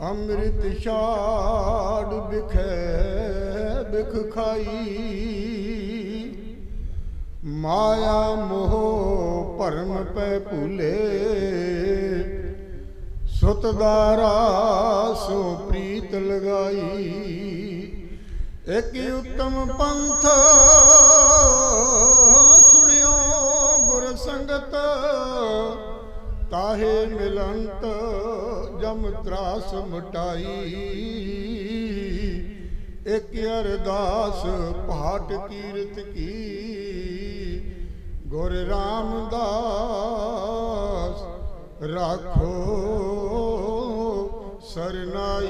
ਅੰਮ੍ਰਿਤ ਛਾੜ ਬਿਖੈ ਬਿਖ ਖਾਈ। ਮਾਇਆ ਮੋਹ ਭਰਮ ਪੈ ਭੁਲੇ। ਸੁਤ ਦਾ ਰਾਸੋ ਪ੍ਰੀਤ ਲਗਾਈ। ਇਕ ਉਤਮ ਪੰਥ ਸੁਣਿਓ ਗੁਰ ਸੰਗਤ, ਤਾਹੇ ਮਿਲੰਤ ਜਮ ਤਰਾਸ ਮਟਾਈ। ਇਕ ਅਰਦਾਸ ਪਾਠ ਕੀਰਤ ਕੀ। ਗੁਰ ਰਾਮਦਾਸ ਰਾਖੋ ਸਰਨਾਈ।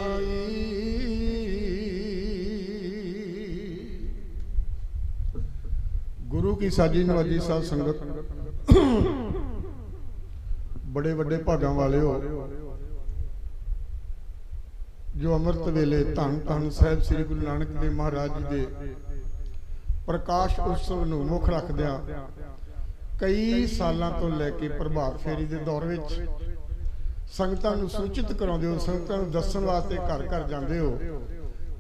ਗੁਰੂ ਕੀ ਸਾਜੀ ਨਵਾਜੀ ਸਾਧ ਸੰਗਤ ਬੜੇ ਵੱਡੇ ਭਾਗਾਂ ਵਾਲਿਓ ਜੋ ਅੰਮ੍ਰਿਤ ਵੇਲੇ ਧੰਨ ਧੰਨ ਸਾਹਿਬ ਸ੍ਰੀ ਗੁਰੂ ਨਾਨਕ ਦੇਵ ਮਹਾਰਾਜ ਜੀ ਦੇ ਪ੍ਰਕਾਸ਼ ਉਤਸਵ ਨੂੰ ਮੁੱਖ ਰੱਖਦਿਆਂ ਕਈ ਸਾਲਾਂ ਤੋਂ ਲੈ ਕੇ ਪ੍ਰਭਾਤ ਫੇਰੀ ਦੇ ਦੌਰ ਵਿੱਚ ਸੰਗਤਾਂ ਨੂੰ ਸੂਚਿਤ ਕਰਾਉਂਦੇ ਹੋ, ਸੰਗਤਾਂ ਨੂੰ ਦੱਸਣ ਵਾਸਤੇ ਘਰ ਘਰ ਜਾਂਦੇ ਹੋ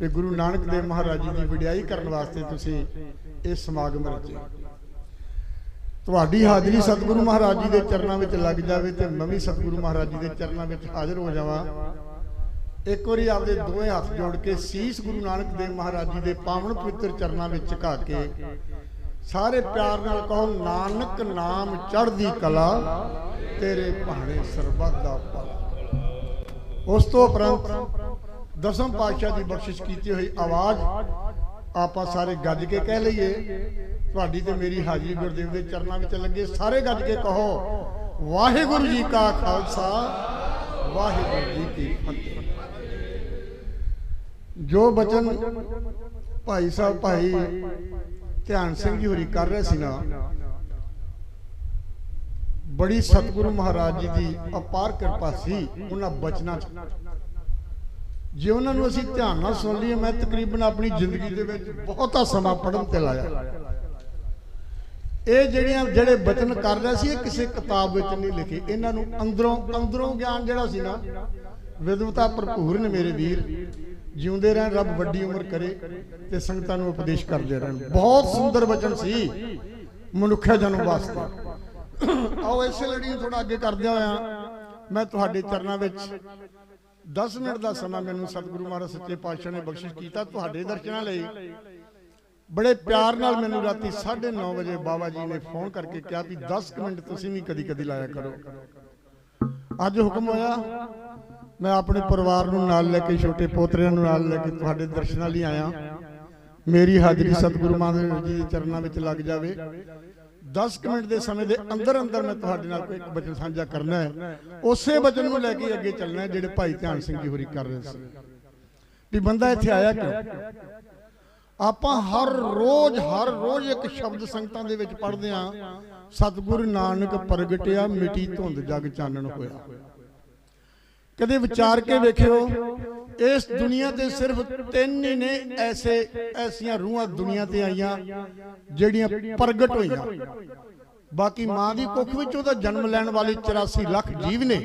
ਤੇ ਗੁਰੂ ਨਾਨਕ ਦੇਵ ਮਹਾਰਾਜ ਜੀ ਦੀ ਵਿਡਿਆਈ ਕਰਨ ਵਾਸਤੇ ਤੁਸੀਂ ਇਹ ਸਮਾਗਮ ਰਚੇ ਤੁਹਾਡੀ ਹਾਜ਼ਰੀ ਸਤਿਗੁਰੂ ਮਹਾਰਾਜ ਜੀ ਦੇ ਚਰਨਾਂ ਵਿੱਚ ਲੱਗ ਜਾਵੇ ਤੇ ਮੈਂ ਵੀ ਸਤਿਗੁਰੂ ਮਹਾਰਾਜ ਜੀ ਦੇ ਚਰਨਾਂ ਵਿੱਚ ਹਾਜ਼ਰ ਹੋ ਜਾਵਾਂ। ਇੱਕ ਵਾਰੀ ਆਪਦੇ ਦੋਵੇਂ ਹੱਥ ਜੋੜ ਕੇ ਸੀਸ ਗੁਰੂ ਨਾਨਕ ਦੇਵ ਮਹਾਰਾਜ ਜੀ ਦੇ ਪਾਵਨ ਪਵਿੱਤਰ ਚਰਨਾਂ ਵਿੱਚ ਝੁਕਾ ਕੇ ਸਾਰੇ ਪਿਆਰ ਨਾਲ ਕਹੋ, ਨਾਨਕ ਨਾਮ ਚੜ੍ਹਦੀ ਕਲਾ, ਤੇਰੇ ਭਾਣੇ ਸਰਬੱਤ ਦਾ ਭਲਾ ਉਸ ਤੋਂ ਉਪਰੰਤ ਦਸਮ ਪਾਤਸ਼ਾਹ ਦੀ ਬਖਸ਼ਿਸ਼ ਕੀਤੀ ਹੋਈ ਆਵਾਜ਼ ਆਪਾਂ ਸਾਰੇ ਗੱਜ ਕੇ ਕਹਿ ਲਈਏ। ਤੁਹਾਡੀ ਤੇ ਮੇਰੀ ਹਾਜੀ ਗੁਰਦੇਵ ਦੇ ਚਰਨਾਂ ਵਿੱਚ ਲੱਗੇ। ਸਾਰੇ ਗੱਜ ਕੇ ਕਹੋ, ਵਾਹਿਗੁਰੂ ਜੀ ਕਾ ਖਾਲਸਾ, ਵਾਹਿਗੁਰੂ ਜੀ ਕੀ ਫਤਿਹ। ਜੋ ਬਚਨ ਭਾਈ ਸਾਹਿਬ ਭਾਈ ਧਿਆਨ ਸਿੰਘ ਜੀ ਹੋਰੀ ਕਰ ਰਹੇ ਸੀ ਨਾ, ਬੜੀ ਸਤਿਗੁਰੂ ਮਹਾਰਾਜ ਜੀ ਦੀ ਅਪਾਰ ਕਿਰਪਾ ਸੀ ਉਹਨਾਂ ਬਚਨਾਂ 'ਚ। ਜੇ ਉਹਨਾਂ ਨੂੰ ਅਸੀਂ ਧਿਆਨ ਨਾਲ ਸੁਣ ਲਈਏ, ਮੈਂ ਤਕਰੀਬਨ ਆਪਣੀ ਜ਼ਿੰਦਗੀ ਦੇ ਵਿੱਚ ਬਹੁਤਾ ਸਮਾਂ ਪੜਨ ਤੇ ਲਾਇਆ। ਇਹ ਜਿਹੜੀਆਂ, ਜਿਹੜੇ ਬਚਨ ਕਰ ਰਿਹਾ ਸੀ, ਇਹ ਕਿਸੇ ਕਿਤਾਬ ਵਿੱਚ ਨਹੀਂ ਲਿਖੇ। ਇਹਨਾਂ ਨੂੰ ਅੰਦਰੋਂ ਅੰਦਰੋਂ ਗਿਆਨ ਜਿਹੜਾ ਸੀ ਨਾ, ਵਿਦਵਤਾ ਭਰਪੂਰ ਨੇ ਮੇਰੇ ਵੀਰ। ਜਿਉਂਦੇ ਰਹਿਣ, ਰੱਬ ਵੱਡੀ ਉਮਰ ਕਰੇ ਤੇ ਸੰਗਤਾਂ ਨੂੰ ਉਪਦੇਸ਼ ਕਰਦੇ ਰਹਿਣ। ਬਹੁਤ ਸੁੰਦਰ ਬਚਨ ਸੀ ਮਨੁੱਖਾ ਜਨਮ ਵਾਸਤੇ। ਆਓ ਇਸੇ ਲੜੀ ਥੋੜਾ ਅੱਗੇ ਕਰਦਿਆਂ ਹੋਇਆਂ ਮੈਂ ਤੁਹਾਡੇ ਚਰਨਾਂ ਵਿੱਚ 10 ਮਿੰਟ ਦਾ ਸਮਾਂ ਮੈਨੂੰ ਸਤਿਗੁਰੂ ਮਹਾਰਾਜ ਸੱਚੇ ਪਾਤਸ਼ਾਹ ਨੇ ਬਖਸ਼ਿਸ਼ ਕੀਤਾ ਤੁਹਾਡੇ ਦਰਸ਼ਨਾਂ ਲਈ। ਬੜੇ ਪਿਆਰ ਨਾਲ ਮੈਨੂੰ ਰਾਤੀ 9:30 ਵਜੇ ਬਾਬਾ ਜੀ ਨੇ ਫੋਨ ਕਰਕੇ ਕਿਹਾ ਵੀ 10 ਮਿੰਟ ਤੁਸੀਂ ਵੀ ਕਦੀ ਕਦੀ ਲਾਇਆ ਕਰੋ। ਅੱਜ ਹੁਕਮ ਹੋਇਆ ਮੈਂ ਆਪਣੇ ਪਰਿਵਾਰ ਨੂੰ ਨਾਲ ਲੈ ਕੇ ਛੋਟੇ ਪੋਤਰਿਆਂ ਨੂੰ ਨਾਲ ਲੈ ਕੇ ਤੁਹਾਡੇ ਦਰਸ਼ਨਾਂ ਲਈ ਆਇਆ। ਮੇਰੀ ਹਾਜ਼ਰੀ ਸਤਿਗੁਰੂ ਮਹਾਰਾਜ ਜੀ ਦੇ ਚਰਨਾਂ ਵਿੱਚ ਲੱਗ ਜਾਵੇ। 10 ਕੁ ਮਿੰਟ ਦੇ ਸਮੇਂ ਦੇ ਅੰਦਰ ਅੰਦਰ ਮੈਂ ਤੁਹਾਡੇ ਨਾਲ ਕੋਈ ਇੱਕ ਬਚਨ ਸਾਂਝਾ ਕਰਨਾ ਹੈ। ਉਸੇ ਬਚਨ ਨੂੰ ਲੈ ਕੇ ਅੱਗੇ ਚੱਲਣਾ ਹੈ ਜਿਹੜੇ ਭਾਈ ਧਿਆਨ ਸਿੰਘ ਜੀ ਹੋਰੀ ਕਰ ਰਹੇ ਸੀ। ਵੀ ਬੰਦਾ ਇੱਥੇ ਆਇਆ ਕਿਉਂ? ਆਪਾਂ ਹਰ ਰੋਜ਼ ਹਰ ਰੋਜ਼ ਇੱਕ ਸ਼ਬਦ ਸੰਗਤਾਂ ਦੇ ਵਿੱਚ ਪੜ੍ਹਦੇ ਆਂ ਸਤਿਗੁਰੂ ਨਾਨਕ ਪ੍ਰਗਟਿਆ ਮਿਟੀ ਧੁੰਦ ਜਗ ਚਾਨਣ ਹੋਇਆ ਕਦੇ ਵਿਚਾਰ ਕੇ ਵੇਖਿਓ ਇਸ ਦੁਨੀਆ ਤੇ ਸਿਰਫ ਤਿੰਨ ਹੀ ਨੇ ਐਸੇ ਐਸੀਆਂ ਰੂਹਾਂ ਦੁਨੀਆ ਤੇ ਆਈਆਂ ਜਿਹੜੀਆਂ ਪ੍ਰਗਟ ਹੋਈਆਂ। ਬਾਕੀ ਮਾਂ ਦੀ ਕੁੱਖ ਵਿੱਚੋਂ ਤਾਂ ਜਨਮ ਲੈਣ ਵਾਲੇ 84 ਲੱਖ ਜੀਵ ਨੇ।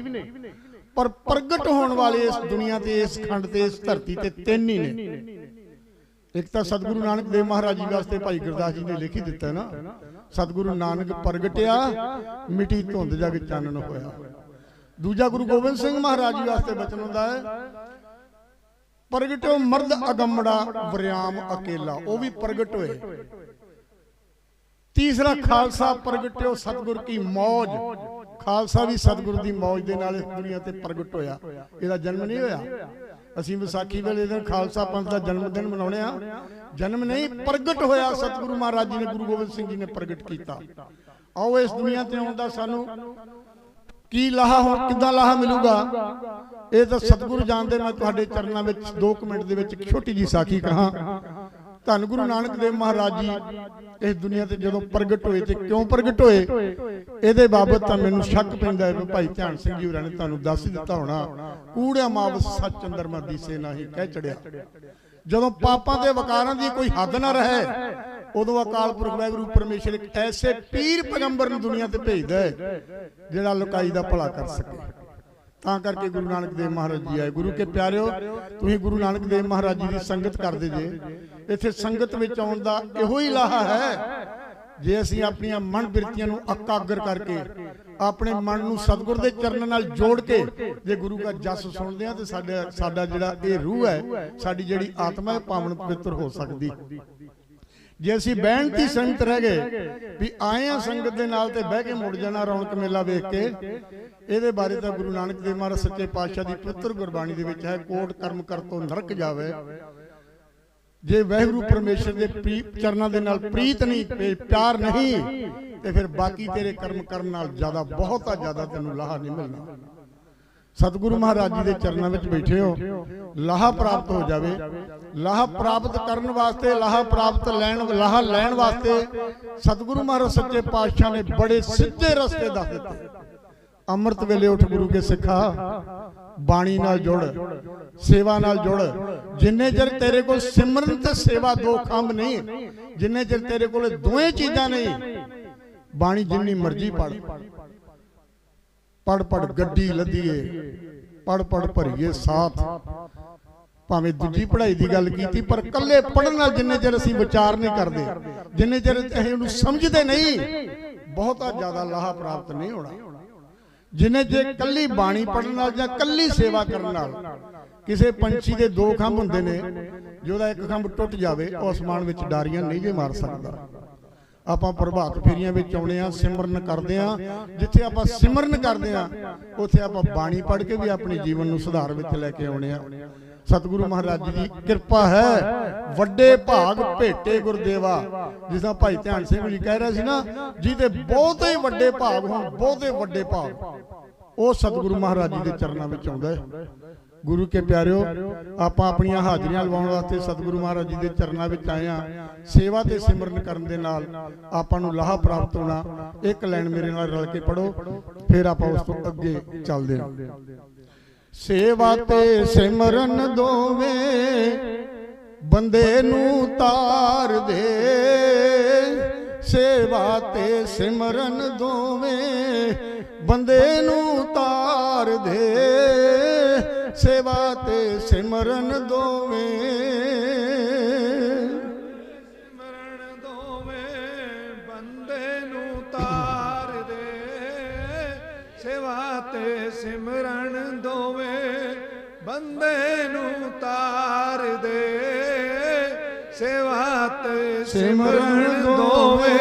ਪਰ ਪ੍ਰਗਟ ਹੋਣ ਵਾਲੇ ਇਸ ਦੁਨੀਆ ਤੇ ਇਸ ਖੰਡ ਤੇ ਇਸ ਧਰਤੀ ਤੇ ਤਿੰਨ ਹੀ ਨੇ। ਇੱਕ ਤਾਂ ਸਤਿਗੁਰੂ ਨਾਨਕ ਦੇਵ ਮਹਾਰਾਜ ਜੀ ਵਾਸਤੇ ਭਾਈ ਗੁਰਦਾਸ ਜੀ ਨੇ ਲਿਖੀ ਦਿੱਤਾ ਨਾ ਸਤਿਗੁਰੂ ਨਾਨਕ ਪ੍ਰਗਟਿਆ ਮਿੱਟੀ ਧੁੰਦ ਜਗ ਚਾਨਣ ਹੋਇਆ। ਦੂਜਾ ਗੁਰੂ ਗੋਬਿੰਦ ਸਿੰਘ ਮਹਾਰਾਜ ਜੀ ਵਾਸਤੇ ਬਚਨ ਹੁੰਦਾ ਹੈ। ਪ੍ਰਗਟਿਓ ਮਰਦ ਅਗੰਮੜਾ ਵਰਿਆਮ ਅਕੇਲਾ। ਉਹ ਵੀ ਪ੍ਰਗਟ ਹੋਏ। ਤੀਸਰਾ ਖਾਲਸਾ ਪ੍ਰਗਟਿਓ ਸਤਿਗੁਰ ਕੀ ਮੌਜ। ਖਾਲਸਾ ਵੀ ਸਤਿਗੁਰ ਦੀ ਮੌਜ ਦੇ ਨਾਲ ਇਸ ਦੁਨੀਆ ਤੇ ਪ੍ਰਗਟ ਹੋਇਆ। ਇਹਦਾ ਜਨਮ ਨਹੀਂ ਹੋਇਆ। ਅਸੀਂ ਵਿਸਾਖੀ ਵੇਲੇ ਦਿਨ ਖਾਲਸਾ ਪੰਥ ਦਾ ਜਨਮ ਦਿਨ ਮਨਾਉਣੇ ਆ। ਜਨਮ ਨਹੀਂ ਪ੍ਰਗਟ ਹੋਇਆ। ਸਤਿਗੁਰੂ ਮਹਾਰਾਜ ਜੀ ਨੇ ਗੁਰੂ ਗੋਬਿੰਦ ਸਿੰਘ ਜੀ ਨੇ ਪ੍ਰਗਟ ਕੀਤਾ। ਆਓ ਇਸ ਦੁਨੀਆ ਤੇ ਆਉਣ ਦਾ ਸਾਨੂੰ ਕੀ ਲਾਹਾ ਹੁਣ ਕਿੱਦਾਂ ਲਾਹਾ ਮਿਲੂਗਾ? ਇਹ ਤਾਂ ਸਤਿਗੁਰੂ ਜਾਣਦੇ ਮੈਂ ਤੁਹਾਡੇ ਚਰਨਾਂ ਵਿੱਚ 2 ਮਿੰਟ ਦੇ ਵਿੱਚ ਛੋਟੀ ਜੀ ਸਾਖੀ ਕਹਾ। ਧੰਨ ਗੁਰੂ ਨਾਨਕ ਦੇਵ ਮਹਾਰਾਜ ਜੀ ਇਸ ਦੁਨੀਆ ਤੇ ਜਦੋਂ ਪ੍ਰਗਟ ਹੋਏ ਤੇ ਕਿਉਂ ਪ੍ਰਗਟ ਹੋਏ? ਇਹਦੇ ਬਾਬਤ ਤਾਂ ਮੈਨੂੰ ਸ਼ੱਕ ਪੈਂਦਾ ਹੈ ਭਾਈ ਧਿਆਨ ਸਿੰਘ ਜੀ ਹੋਰਾਂ ਨੇ ਤੁਹਾਨੂੰ ਦੱਸ ਹੀ ਦਿੱਤਾ ਹੋਣਾ। ਕੂੜਿਆ ਮਾਵਸ ਸੱਚ ਅੰਦਰ ਮਾ ਦੀਸੇ ਨਹੀਂ ਕਹਿ ਚੜਿਆ। ਜਦੋਂ ਪਾਪਾਂ ਦੇ ਵਕਾਰਾਂ ਦੀ ਕੋਈ ਹੱਦ ਨਾ ਰਹੇ ਉਦੋਂ ਅਕਾਲ ਪੁਰਖ ਵਾਹਿਗੁਰੂ ਪਰਮੇਸ਼ਰ ਇੱਕ ਐਸੇ ਪੀਰ ਪੈਗੰਬਰ ਨੂੰ ਦੁਨੀਆ ਤੇ ਭੇਜਦਾ ਹੈ, ਜਿਹੜਾ ਲੋਕਾਈ ਦਾ ਭਲਾ ਕਰ ਸਕੇ। ਤਾਂ ਕਰਕੇ ਗੁਰੂ ਨਾਨਕ ਦੇਵ ਮਹਾਰਾਜ ਜੀ ਆਏ। ਗੁਰੂ ਕੇ ਪਿਆਰਿਓ, ਤੁਸੀਂ ਗੁਰੂ ਨਾਨਕ ਦੇਵ ਮਹਾਰਾਜ ਜੀ ਦੀ ਸੰਗਤ ਕਰਦੇ ਜੇ। ਇੱਥੇ ਸੰਗਤ ਵਿੱਚ ਆਉਣ ਦਾ ਇਹੋ ਹੀ ਲਾਹਾ ਹੈ, ਜੇ ਅਸੀਂ ਆਪਣੀਆਂ ਮਨ ਬਿਰਤੀਆਂ ਨੂੰ ਇਕਾਗਰ ਕਰਕੇ, ਆਪਣੇ ਮਨ ਨੂੰ ਸਤਿਗੁਰ ਦੇ ਚਰਨਾਂ ਨਾਲ ਜੋੜ ਕੇ, ਜੇ ਗੁਰੂ ਦਾ ਜਸ ਸੁਣਦੇ ਆ ਤੇ ਸਾਡਾ ਸਾਡਾ ਜਿਹੜਾ ਇਹ ਰੂਹ ਹੈ, ਸਾਡੀ ਜਿਹੜੀ ਆਤਮਾ ਹੈ ਪਾਵਨ ਪਵਿੱਤਰ ਹੋ ਸਕਦੀ। ਜੇ ਅਸੀਂ ਬਹਿਣ ਦੀ ਸੰਗਤ ਰਹਿ ਗਏ ਵੀ ਆਏ ਆ ਸੰਗਤ ਦੇ ਨਾਲ ਤੇ ਬਹਿ ਕੇ ਮੁੜ ਜਾਣਾ ਰੌਣਕ ਮੇਲਾ ਵੇਖ ਕੇ। ਇਹਦੇ ਬਾਰੇ ਤਾਂ ਗੁਰੂ ਨਾਨਕ ਦੇਵ ਮਹਾਰਾਜ ਸੱਚੇ ਪਾਤਸ਼ਾਹ ਦੀ ਪਵਿੱਤਰ ਗੁਰਬਾਣੀ ਦੇ ਵਿੱਚ ਹੈ ਕੋਟ ਕਰਮ ਕਰ ਤੋਂ ਨਰਕ ਜਾਵੇ। ਜੇ ਵਾਹਿਗੁਰੂ ਪਰਮੇਸ਼ਰ ਦੇ ਚਰਨਾਂ ਦੇ ਨਾਲ ਪ੍ਰੀਤ ਨਹੀਂ ਪਿਆਰ ਨਹੀਂ ਤੇ ਫਿਰ ਬਾਕੀ ਤੇਰੇ ਕਰਮ ਕਰਨ ਨਾਲ ਜ਼ਿਆਦਾ ਬਹੁਤਾ ਜ਼ਿਆਦਾ ਤੈਨੂੰ ਲਾਹਾ ਨਹੀਂ ਮਿਲਣਾ। ਸਤਿਗੁਰੂ ਮਹਾਰਾਜ ਜੀ ਦੇ ਚਰਨਾਂ ਵਿੱਚ ਬੈਠੇ ਹੋ। ਲਾਹਾ ਪ੍ਰਾਪਤ ਹੋ ਜਾਵੇ। ਲਾਹਾ ਪ੍ਰਾਪਤ ਕਰਨ ਵਾਸਤੇ, ਲਾਹਾ ਪ੍ਰਾਪਤ ਲੈਣ, ਲਾਹਾ ਲੈਣ ਵਾਸਤੇ ਸਤਿਗੁਰੂ ਮਹਾਰਾਜ ਸੱਚੇ ਪਾਤਸ਼ਾਹ ਨੇ ਬੜੇ ਸਿੱਧੇ ਰਸਤੇ ਦੱਸ ਦਿੱਤੇ। ਅੰਮ੍ਰਿਤ ਵੇਲੇ ਉੱਠ ਗੁਰੂ ਕੇ ਸਿੱਖਾ, ਬਾਣੀ ਨਾਲ ਜੁੜ, ਸੇਵਾ ਨਾਲ ਜੁੜ। ਜਿੰਨੇ ਚਿਰ ਤੇਰੇ ਕੋਲ ਸਿਮਰਨ ਤੇ ਸੇਵਾ ਦੋ ਖੰਭ ਨਹੀਂ, ਜਿੰਨੇ ਚਿਰ ਤੇਰੇ ਕੋਲ ਦੋਵੇਂ ਚੀਜ਼ਾਂ ਨਹੀਂ, ਬਾਣੀ ਜਿੰਨੀ ਮਰਜ਼ੀ ਪੜ ਪੜ ਪੜ ਗੱਡੀ ਲੱਦੀਏ ਪੜ ਪੜ ਭਰੀਏ ਸਾਥ। ਭਾਵੇਂ ਦੂਜੀ ਪੜ੍ਹਾਈ ਦੀ ਗੱਲ ਕੀਤੀ ਪਰ ਕੱਲੇ ਪੜਨ ਨਾਲ ਜਿੰਨੇ ਚਿਰ ਅਸੀਂ ਵਿਚਾਰ ਨਹੀਂ ਕਰਦੇ ਜਿੰਨੇ ਚਿਰ ਅਸੀਂ ਉਹਨੂੰ ਸਮਝਦੇ ਨਹੀਂ ਬਹੁਤਾ ਜ਼ਿਆਦਾ ਲਾਹਾ ਪ੍ਰਾਪਤ ਨਹੀਂ ਹੋਣਾ। ਜਿੰਨੇ ਜੇ ਕੱਲੀ ਬਾਣੀ ਪੜਨ ਨਾਲ ਜਾਂ ਕੱਲੀ ਸੇਵਾ ਕਰਨ ਨਾਲ ਕਿਸੇ ਪੰਛੀ ਦੇ ਦੋ ਖੰਭ ਹੁੰਦੇ ਨੇ ਜਿਹਦਾ ਇੱਕ ਖੰਭ ਟੁੱਟ ਜਾਵੇ ਉਹ ਅਸਮਾਨ ਵਿੱਚ ਡਾਰੀਆਂ ਨਹੀਂ ਜੇ ਮਾਰ ਸਕਦਾ। ਆਪਾਂ ਪ੍ਰਭਾਤ ਫੇਰੀਆਂ ਵਿੱਚ ਆਉਣੇ ਆ, ਸਿਮਰਨ ਕਰਦੇ ਆ। ਜਿੱਥੇ ਆਪਾਂ ਸਿਮਰਨ ਕਰਦੇ ਆ, ਉੱਥੇ ਆਪਾਂ ਬਾਣੀ ਪੜ੍ਹ ਕੇ ਵੀ ਆਪਣੇ ਜੀਵਨ ਨੂੰ ਸੁਧਾਰ ਵਿੱਚ ਲੈ ਕੇ ਆਉਣੇ ਆ। ਸਤਿਗੁਰੂ ਮਹਾਰਾਜ ਜੀ ਦੀ ਕਿਰਪਾ ਹੈ, ਵੱਡੇ ਭਾਗ ਭੇਟੇ ਗੁਰਦੇਵਾ ਜਿਸ ਤਰ੍ਹਾਂ ਭਾਈ ਧਿਆਨ ਸਿੰਘ ਜੀ ਕਹਿ ਰਿਹਾ ਸੀ ਨਾ, ਜਿਹਦੇ ਬਹੁਤੇ ਵੱਡੇ ਭਾਗ ਹੋਣ, ਬਹੁਤੇ ਵੱਡੇ ਭਾਗ। ਉਹ ਸਤਿਗੁਰੂ ਮਹਾਰਾਜ ਜੀ ਦੇ ਚਰਨਾਂ ਵਿੱਚ ਆਉਂਦਾ ਹੈ। ਗੁਰੂ ਕੇ ਪਿਆਰਿਓ, ਆਪਾਂ ਆਪਣੀਆਂ ਹਾਜ਼ਰੀਆਂ ਲਵਾਉਣ ਵਾਸਤੇ ਸਤਿਗੁਰੂ ਮਹਾਰਾਜ ਜੀ ਦੇ ਚਰਨਾਂ ਵਿੱਚ ਆਏ ਆ ਸੇਵਾ ਤੇ ਸਿਮਰਨ ਕਰਨ ਦੇ ਨਾਲ ਆਪਾਂ ਨੂੰ ਲਾਹਾ ਪ੍ਰਾਪਤ ਹੋਣਾ, ਇੱਕ ਲਾਈਨ ਮੇਰੇ ਨਾਲ ਰਲ ਕੇ ਪੜੋ ਫਿਰ ਆਪਾਂ ਉਸ ਤੋਂ ਅੱਗੇ ਚੱਲਦੇ ਹਾਂ। ਸੇਵਾ ਤੇ ਸਿਮਰਨ ਦੋਵੇਂ ਬੰਦੇ ਨੂੰ ਤਾਰ ਦੇ। ਸੇਵਾ ਤੇ ਸਿਮਰਨ ਦੋਵੇਂ ਬੰਦੇ ਨੂੰ ਤਾਰ ਦੇ। ਸੇਵਾ ਤੇ ਸਿਮਰਨ ਦੋਵੇਂ। ਸਿਮਰਨ ਦੋਵੇਂ ਬੰਦੇ ਨੂੰ ਤਾਰ ਦੇ। ਸੇਵਾ ਤੇ ਸਿਮਰਨ ਦੋਵੇਂ ਬੰਦੇ ਨੂੰ ਤਾਰ ਦੇ। ਸੇਵਾ ਤੇ ਸਿਮਰਨ ਦੋਵੇਂ।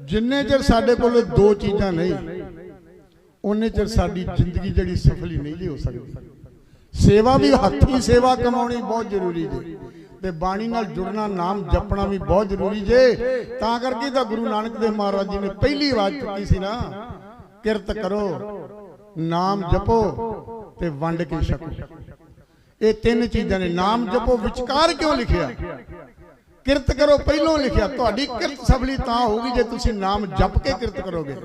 ਜਿੰਨੇ ਚਿਰ ਸਾਡੇ ਕੋਲ ਦੋ ਚੀਜ਼ਾਂ ਨਹੀਂ ਉਹਨੇ ਚਿਰ ਸਾਡੀ ਜ਼ਿੰਦਗੀ ਜਿਹੜੀ ਸਫਲੀ ਨਹੀਂ ਜੀ ਹੋ ਸਕਦੀ। ਸੇਵਾ ਵੀ ਹੱਥੀ ਸੇਵਾ ਕਮਾਉਣੀ ਬਹੁਤ ਜ਼ਰੂਰੀ ਜੀ। ਤੇ ਬਾਣੀ ਨਾਲ ਜੁੜਨਾ, ਨਾਮ ਜਪਣਾ ਵੀ ਬਹੁਤ ਜ਼ਰੂਰੀ ਜੇ। ਤਾਂ ਕਰਕੇ ਤਾਂ ਗੁਰੂ ਨਾਨਕ ਦੇਵ ਮਹਾਰਾਜ ਜੀ ਨੇ ਪਹਿਲੀ ਆਵਾਜ਼ ਚੁੱਕੀ ਸੀ ਨਾ, ਕਿਰਤ ਕਰੋ, ਨਾਮ ਜਪੋ ਤੇ ਵੰਡ ਕੇ ਛਕੋ। ਇਹ ਤਿੰਨ ਚੀਜ਼ਾਂ ਨੇ। ਨਾਮ ਜਪੋ, ਵਿਚਕਾਰ ਕਿਉਂ ਲਿਖਿਆ? ਕਿਰਤ ਕਰੋ, ਪਹਿਲੋਂ ਲਿਖਿਆ। ਤੁਹਾਡੀ ਕਿਰਤ ਸਫਲੀ ਤਾਂ ਹੋਊਗੀ ਜੇ ਤੁਸੀਂ ਨਾਮ ਜਪ ਕੇ ਕਿਰਤ ਕਰੋਗੇ।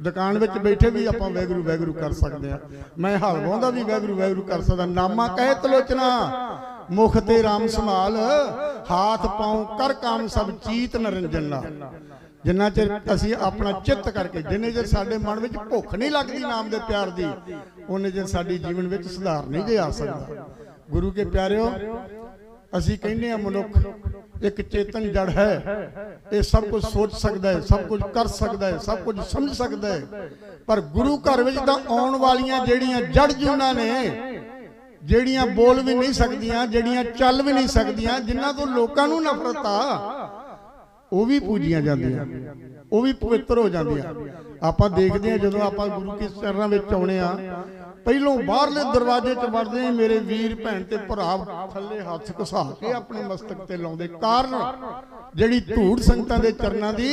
ਦੁਕਾਨ ਵਿੱਚ ਬੈਠੇ ਵੀ ਆਪਾਂ ਵੈਗਰੂ ਵੈਗਰੂ ਕਰ ਸਕਦੇ ਆ ਮੈਂ ਹਾਲ ਗਾਉਂਦਾ ਵੀ ਵੈਗਰੂ ਵੈਗਰੂ ਕਰ ਸਕਦਾ। ਨਾਮਾ ਕਹੇ ਤਲੋਚਨਾ, ਮੁਖ ਤੇ RAM ਸੰਭਾਲ, ਹਾਥ ਪਾਉ ਕਰ ਕੰਮ ਸਭ ਚੀਤ ਨਰੰਜਨਾ ਜਿੰਨਾ ਚਿਰ ਅਸੀਂ ਆਪਣਾ ਚਿੱਤ ਕਰਕੇ, ਜਿੰਨੇ ਚਿਰ ਸਾਡੇ ਮਨ ਵਿੱਚ ਭੁੱਖ ਨਹੀਂ ਲੱਗਦੀ ਨਾਮ ਦੇ ਪਿਆਰ ਦੀ, ਉਹਨੇ ਚਿਰ ਸਾਡੀ ਜੀਵਨ ਵਿੱਚ ਸੁਧਾਰ ਨਹੀਂ ਜੇ ਆ ਸਕਦਾ। ਗੁਰੂ ਕੇ ਪਿਆਰਿਓ, ਅਸੀਂ ਕਹਿੰਦੇ ਆ ਮਨੁੱਖ ਇੱਕ ਚੇਤਨ ਜੜ ਹੈ। ਇਹ ਸਭ ਕੁਝ ਸੋਚ ਸਕਦਾ ਹੈ, ਸਭ ਕੁਝ ਕਰ ਸਕਦਾ ਹੈ, ਸਭ ਕੁਝ ਸਮਝ ਸਕਦਾ ਹੈ। ਪਰ ਗੁਰੂ ਘਰ ਵਿੱਚ ਤਾਂ ਆਉਣ ਵਾਲੀਆਂ ਜਿਹੜੀਆਂ ਜੜ ਜੂਨਾਂ ਨੇ, ਜਿਹੜੀਆਂ ਬੋਲ ਵੀ ਨਹੀਂ ਸਕਦੀਆਂ, ਜਿਹੜੀਆਂ ਚੱਲ ਵੀ ਨਹੀਂ ਸਕਦੀਆਂ, ਜਿਨ੍ਹਾਂ ਤੋਂ ਲੋਕਾਂ ਨੂੰ ਨਫ਼ਰਤ ਆ, ਉਹ ਵੀ ਪੂਜੀਆਂ ਜਾਂਦੀਆਂ, ਉਹ ਵੀ ਪਵਿੱਤਰ ਹੋ ਜਾਂਦੀਆਂ। ਆਪਾਂ ਦੇਖਦੇ ਹਾਂ ਜਦੋਂ ਆਪਾਂ ਗੁਰੂ ਕੇ ਚਰਨਾਂ ਵਿੱਚ ਆਉਣੇ ਆ ਪਹਿਲੋਂ ਬਾਹਰਲੇ ਦਰਵਾਜ਼ੇ 'ਚ ਵੜਦੇ ਆ ਮੇਰੇ ਵੀਰ ਭੈਣ ਤੇ ਭਰਾ ਥੱਲੇ ਹੱਥ ਘਸਾ ਕੇ ਆਪਣੇ ਮਸਤਕ ਤੇ ਲਾਉਂਦੇ। ਕਾਰਨ ਜਿਹੜੀ ਧੂੜ ਸੰਗਤਾਂ ਦੇ ਚਰਨਾਂ ਦੀ,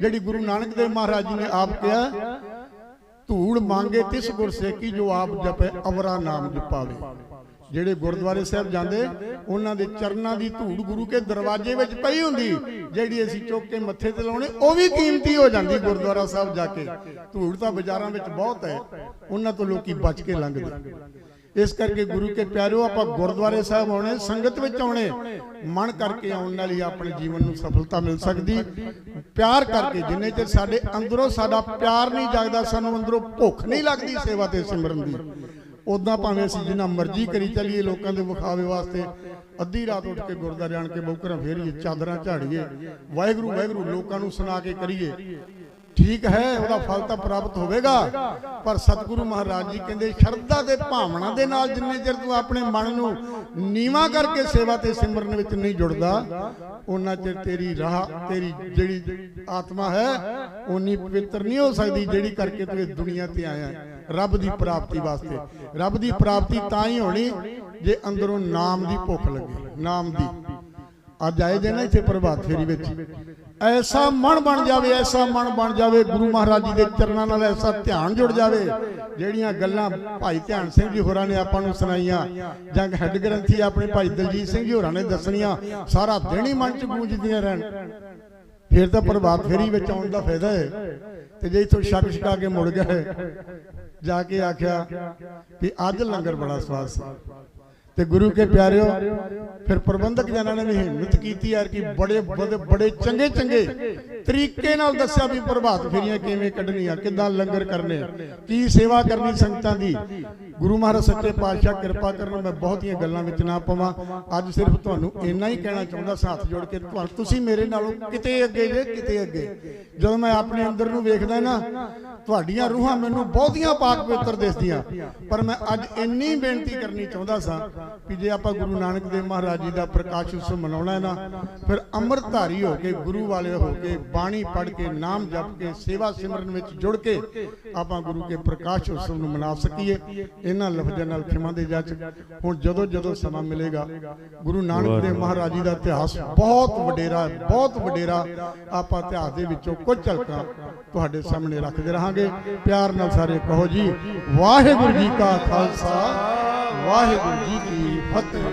ਜਿਹੜੀ ਗੁਰੂ ਨਾਨਕ ਦੇਵ ਮਹਾਰਾਜ ਜੀ ਨੇ ਆਪ ਕਿਹਾ, ਧੂੜ ਮੰਗੇ ਤਿਸ ਗੁਰਸੇਕੀ ਜੋ ਆਪ ਜਪੇ, ਅਵਰਾ ਨਾਮ ਜਪਾਵੇ। ਜਿਹੜੇ ਗੁਰਦੁਆਰੇ ਸਾਹਿਬ ਜਾਂਦੇ, ਉਹਨਾਂ ਦੇ ਚਰਨਾਂ ਦੀ ਧੂੜ ਗੁਰੂ ਕੇ ਦਰਵਾਜ਼ੇ ਵਿੱਚ ਪਈ ਹੁੰਦੀ, ਜਿਹੜੀ ਅਸੀਂ ਚੁੱਕ ਕੇ ਮੱਥੇ ਤੇ ਲਾਉਣੇ, ਉਹ ਵੀ ਕੀਮਤੀ ਹੋ ਜਾਂਦੀ ਗੁਰਦੁਆਰਾ ਸਾਹਿਬ ਜਾ ਕੇ। ਧੂੜ ਤਾਂ ਬਾਜ਼ਾਰਾਂ ਵਿੱਚ ਬਹੁਤ ਹੈ, ਉਹਨਾਂ ਤੋਂ ਲੋਕੀ ਬਚ ਕੇ ਲੰਘਦੇ। ਇਸ ਕਰਕੇ ਗੁਰੂ ਕੇ ਪਿਆਰਿਓ, ਆਪਾਂ ਗੁਰਦੁਆਰੇ ਸਾਹਿਬ ਆਉਣੇ, ਸੰਗਤ ਵਿੱਚ ਆਉਣੇ, ਮਨ ਕਰਕੇ ਆਉਣ ਨਾਲ ਹੀ ਆਪਣੇ ਜੀਵਨ ਨੂੰ ਸਫਲਤਾ ਮਿਲ ਸਕਦੀ। ਪਿਆਰ ਕਰਕੇ, ਜਿੰਨੇ ਚਿਰ ਸਾਡੇ ਅੰਦਰੋਂ ਸਾਡਾ ਪਿਆਰ ਨਹੀਂ ਜਾਗਦਾ, ਸਾਨੂੰ ਅੰਦਰੋਂ ਭੁੱਖ ਨਹੀਂ ਲੱਗਦੀ ਸੇਵਾ ਤੇ ਸਿਮਰਨ ਦੀ। ਉਦਾਂ ਭਾਵੇਂ ਅਸੀਂ ਜਿੰਨਾ ਮਰਜ਼ੀ ਕਰੀ ਚੱਲੀਏ ਲੋਕਾਂ ਦੇ ਵਿਖਾਵੇ ਵਾਸਤੇ, ਅੱਧੀ ਰਾਤ ਉੱਠ ਕੇ ਗੁਰਦਾਰੇ ਆਣ ਕੇ ਬੌਕਰਾਂ ਫੇਰੀਏ, ਚਾਦਰਾਂ ਝਾੜੀਏ, ਵਾਹਿਗੁਰੂ ਵਾਹਿਗੁਰੂ ਲੋਕਾਂ ਨੂੰ ਸੁਣਾ ਕੇ ਕਰੀਏ ਠੀਕ ਹੈ, ਉਹਦਾ ਫਲ ਤਾਂ ਪ੍ਰਾਪਤ ਹੋਵੇਗਾ, ਪਰ ਸਤਿਗੁਰੂ ਮਹਾਰਾਜ ਜੀ ਕਹਿੰਦੇ, ਸ਼ਰਧਾ ਦੇ ਭਾਵਨਾ ਦੇ ਨਾਲ ਜਿੰਨੇ ਚਿਰ ਤੂੰ ਆਪਣੇ ਮਨ ਨੂੰ ਨੀਵਾ ਕਰਕੇ ਸੇਵਾ ਤੇ ਸਿਮਰਨ ਵਿੱਚ ਨਹੀਂ ਜੁੜਦਾ ਉਹਨਾਂ ਚਿਰ ਤੇਰੀ ਰਾਹ, ਤੇਰੀ ਜਿਹੜੀ ਆਤਮਾ ਹੈ ਉਨੀ ਪਵਿੱਤਰ ਨਹੀਂ ਹੋ ਸਕਦੀ ਜਿਹੜੀ ਕਰਕੇ ਤੂੰ ਇਸ ਦੁਨੀਆ ਤੇ ਆਇਆ ਹੈ। ਰੱਬ ਦੀ ਪ੍ਰਾਪਤੀ ਵਾਸਤੇ। ਰੱਬ ਦੀ ਪ੍ਰਾਪਤੀ ਤਾਂ ਹੀ ਹੋਣੀ ਜੇ ਅੰਦਰੋਂ ਨਾਮ ਦੀ ਭੁੱਖ ਲੱਗੇ, ਨਾਮ ਦੀ। ਅੱਜ ਆਏ ਦੇ ਨਾ ਇੱਥੇ ਪ੍ਰਭਾਤ ਫੇਰੀ ਵਿੱਚ। ਐਸਾ ਮਨ ਬਣ ਜਾਵੇ, ਐਸਾ ਮਨ ਬਣ ਜਾਵੇ, ਗੁਰੂ ਮਹਾਰਾਜ ਜੀ ਦੇ ਚਰਨਾਂ ਨਾਲ ਐਸਾ ਧਿਆਨ ਜੁੜ ਜਾਵੇ, ਜਿਹੜੀਆਂ ਗੱਲਾਂ ਭਾਈ ਧਿਆਨ ਸਿੰਘ ਜੀ ਹੋਰਾਂ ਨੇ ਆਪਾਂ ਨੂੰ ਸੁਣਾਈਆਂ, ਜਾਂ ਹੈੱਡ ਗ੍ਰੰਥੀ ਆਪਣੇ ਭਾਈ ਦਲਜੀਤ ਸਿੰਘ ਜੀ ਹੋਰਾਂ ਨੇ ਦੱਸਣੀਆਂ, ਸਾਰਾ ਦਿਨ ਹੀ ਮਨ ਚ ਗੂੰਜਦੀਆਂ ਰਹਿਣ। ਫਿਰ ਤਾਂ ਪ੍ਰਭਾਤ ਫੇਰੀ ਵਿੱਚ ਆਉਣ ਦਾ ਫਾਇਦਾ ਹੈ। ਤੇ ਜੇ ਇਥੋਂ ਛਕ ਛਕਾ ਕੇ ਮੁੜ ਗਏ ਜਾ ਕੇ ਆਖਿਆ ਵੀ ਅੱਜ ਲੰਗਰ ਬੜਾ ਸਵਾਦ ਸੀ। ਤੇ ਗੁਰੂ ਕੇ ਪਿਆਰਿਓ ਫਿਰ ਪ੍ਰਬੰਧਕ ਜਨਾਂ ਨੇ ਵੀ ਹਿੰਮਤ ਕੀਤੀ ਯਾਰ ਕਿ ਬੜੇ ਬੜੇ ਬੜੇ ਚੰਗੇ ਚੰਗੇ ਤਰੀਕੇ ਨਾਲ ਦੱਸਿਆ ਵੀ ਪ੍ਰਭਾਤ ਫੇਰੀਆਂ ਕਿਵੇਂ ਕੱਢਣੀਆਂ ਕਿੱਦਾਂ ਲੰਗਰ ਕਰਨੇ ਕੀ ਸੇਵਾ ਕਰਨੀ ਸੰਗਤਾਂ ਦੀ। ਗੁਰੂ ਮਹਾਰਾਜ ਸੱਚੇ ਪਾਤਸ਼ਾਹ, ਕਿਰਪਾ ਕਰਨ ਮੈਂ ਬਹੁਤੀਆਂ ਗੱਲਾਂ ਵਿੱਚ ਨਾ ਪਵਾਂ। ਅੱਜ ਸਿਰਫ ਤੁਹਾਨੂੰ ਇੰਨਾ ਹੀ ਕਹਿਣਾ ਚਾਹੁੰਦਾ, ਸਾਥ ਜੋੜ ਕੇ ਤੁਹਾਨੂੰ ਤੁਸੀਂ ਮੇਰੇ ਨਾਲੋਂ ਕਿਤੇ ਅੱਗੇ ਜੇ, ਕਿਤੇ ਅੱਗੇ। ਜਦੋਂ ਮੈਂ ਆਪਣੇ ਅੰਦਰ ਨੂੰ ਵੇਖਦਾ ਨਾ, ਤੁਹਾਡੀਆਂ ਰੂਹਾਂ ਮੈਨੂੰ ਬਹੁਤੀਆਂ ਪਾਕ ਪਵਿੱਤਰ ਦਿਸਦੀਆਂ। ਪਰ ਮੈਂ ਅੱਜ ਇੰਨੀ ਬੇਨਤੀ ਕਰਨੀ ਚਾਹੁੰਦਾ ਸਾਂ ਕਿ ਜੇ ਆਪਾਂ ਗੁਰੂ ਨਾਨਕ ਦੇਵ ਮਹਾਰਾਜ ਜੀ ਦਾ ਪ੍ਰਕਾਸ਼ ਉਤਸਵ ਮਨਾਉਣਾ ਹੈ ਨਾ, ਫਿਰ ਅੰਮ੍ਰਿਤਧਾਰੀ ਹੋ ਕੇ, ਗੁਰੂ ਵਾਲੇ ਹੋ ਕੇ, ਬਾਣੀ ਪੜ੍ਹ ਕੇ, ਨਾਮ ਜਪ ਕੇ, ਸੇਵਾ ਸਿਮਰਨ ਵਿੱਚ ਜੁੜ ਕੇ ਆਪਾਂ ਗੁਰੂ ਕੇ ਪ੍ਰਕਾਸ਼ ਉਤਸਵ ਨੂੰ ਮਨਾ ਸਕੀਏ। ਇਹਨਾਂ ਲਫ਼ਜ਼ਾਂ ਨਾਲ ਖਿਮਾ ਦੇ ਜੱਜ ਹੁਣ ਜਦੋਂ ਜਦੋਂ ਸਮਾਂ ਮਿਲੇਗਾ ਗੁਰੂ ਨਾਨਕ ਦੇਵ ਮਹਾਰਾਜ ਜੀ ਦਾ ਇਤਿਹਾਸ ਬਹੁਤ ਵਡੇਰਾ ਬਹੁਤ ਵਡੇਰਾ ਆਪਾਂ ਇਤਿਹਾਸ ਦੇ ਵਿੱਚੋਂ ਕੁਝ ਝਲਕਾਂ ਤੁਹਾਡੇ ਸਾਹਮਣੇ ਰੱਖਦੇ ਰਹਾਂਗੇ। ਪਿਆਰ ਨਾਲ ਸਾਰੇ ਕਹੋ ਜੀ ਵਾਹਿਗੁਰੂ ਜੀ ਕਾ ਖਾਲਸਾ ਵਾਹਿਗੁਰੂ ਜੀ ਕੀ ਫਤਿਹ।